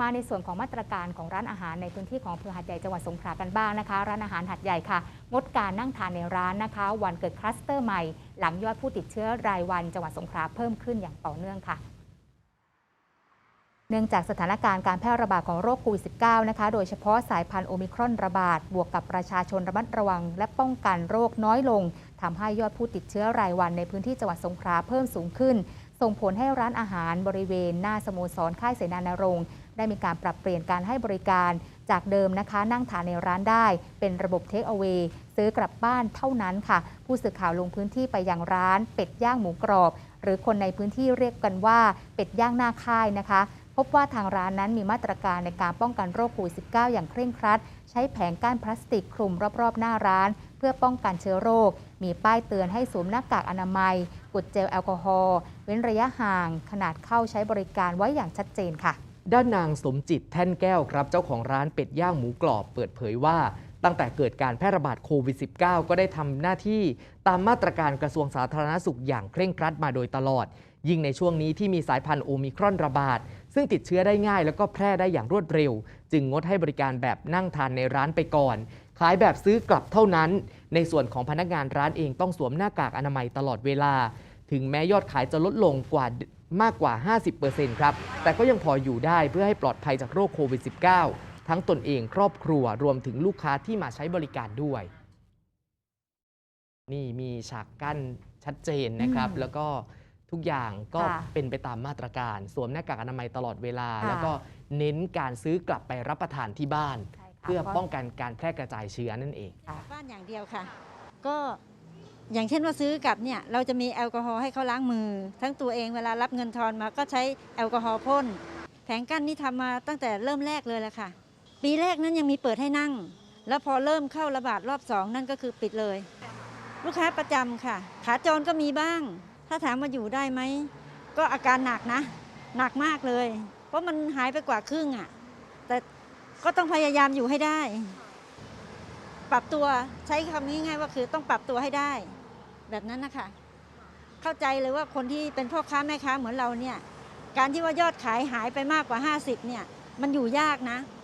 มาในส่วนของมาตรการของร้านอาหารในพื้นที่ของอำเภอหัดใหญ่จังหวัดสงขลากันบ้างนะคะ ร้านอาหารหัดใหญ่ค่ะ งดการนั่งทานในร้านนะคะ วันเกิดคลัสเตอร์ใหม่ หลังยอดผู้ติดเชื้อรายวันจังหวัดสงขลาเพิ่มขึ้นอย่างต่อเนื่องค่ะเนื่องจากสถานการณ์การแพร่ระบาดของโรคโควิด -19 นะคะ โดยเฉพาะสายพันธุ์โอมิครอนระบาด บวกกับประชาชนระมัดระวัง และป้องกันโรคน้อยลงทำให้ยอดผู้ติดเชื้อรายวันในพื้นที่จังหวัดสงขลาเพิ่มสูงขึ้น ส่งผลให้ร้านอาหารบริเวณหน้าสโมสรค่ายเสนานรงค์ได้มีการปรับเปลี่ยนการให้บริการจากเดิมนะคะ นั่งทานในร้านได้ เป็นระบบเทคเอา a y ซื้อกลับบ้านเท่านั้นค่ะ ผู้สื่อข่าวลงพื้นที่ไปยังร้าน เป็ดย่างหมูกรอบ หรือคนในพื้นที่เรียกกันว่าเป็ดย่างหน้าค่ายนะคะ พบว่าทางร้านนั้นมีมาตรการในการป้องกันโรคโควิด -19 อย่างเคร่งครัด ใช้แผงกั้นพลาสติกคลุมรอบๆ หน้าร้าน เพื่อป้องกันเชื้อโรค มีป้ายเตือนให้สวมหน้ากากอนามัยกดเจลแอลกอฮอล์เว้นระยะห่าง ขนาดเข้าใช้บริการไว้อย่างชัดเจนค่ะ ด้านนางสมจิตแท่นแก้วครับ เจ้าของร้านเป็ดย่างหมูกรอบเปิดเผยว่า ตั้งแต่เกิดการแพร่ระบาดโควิด -19 ก็ได้ทำหน้าที่ตามมาตรการกระทรวงสาธารณสุขอย่างเคร่งครัดมาโดยตลอด ยิ่งในช่วงนี้ที่มีสายพันธุ์โอมิครอนระบาด ซึ่งติดเชื้อได้ง่ายแล้วก็แพร่ได้อย่างรวดเร็ว จึงงดให้บริการแบบนั่งทานในร้านไปก่อน ขายแบบซื้อกลับเท่านั้น ในส่วนของพนักงานร้านเองต้องสวมหน้ากากอนามัยตลอดเวลา ถึงแม้ยอดขายจะลดลงกว่ามากกว่า 50%ครับ แต่ก็ยังพออยู่ได้เพื่อให้ปลอดภัยจากโรคโควิด -19 ทั้งตนเองครอบครัวรวมถึงลูกค้าที่มาใช้บริการด้วย นี่มีฉากกั้นชัดเจนนะครับอืมแล้วก็ทุกอย่างก็ค่ะเป็นไปตามมาตรการ สวมหน้ากากอนามัยตลอดเวลาค่ะแล้วก็เน้นการซื้อกลับไปรับประทานที่บ้านใช่ค่ะเพื่อป้องกันการแพร่กระจายเชื้อนั่นเองค่ะบ้านอย่างเดียวค่ะ ก็อย่างเช่นว่าซื้อกลับเนี่ยเราจะมีแอลกอฮอล์ให้เขาล้างมือ ทั้งตัวเองเวลารับเงินทอนมาก็ใช้แอลกอฮอล์พ่นแผงกั้นนี่ทำมาตั้งแต่เริ่มแรกเลยแหละค่ะ ปีแรกนั้นยังมีเปิดให้นั่ง แล้วพอเริ่มเข้าระบาดรอบสองนั่นก็คือปิดเลย ลูกค้าประจำค่ะ ขาจรก็มีบ้าง ถ้าถามมาอยู่ได้ไหม ก็อาการหนักนะ หนักมากเลย เพราะมันหายไปกว่าครึ่งอะ่ะ แต่ก็ต้องพยายามอยู่ให้ได้ ปรับตัวใช้คำง่ายๆว่าคือต้องปรับตัวให้ได้ แบบนั้นนะคะเข้าใจเลยว่าคนที่เป็นพ่อค้าแม่ค้าเหมือนเราเนี่ย การที่ว่ายอดขายหายไปมากกว่า 50เนี่ย มันอยู่ยากนะ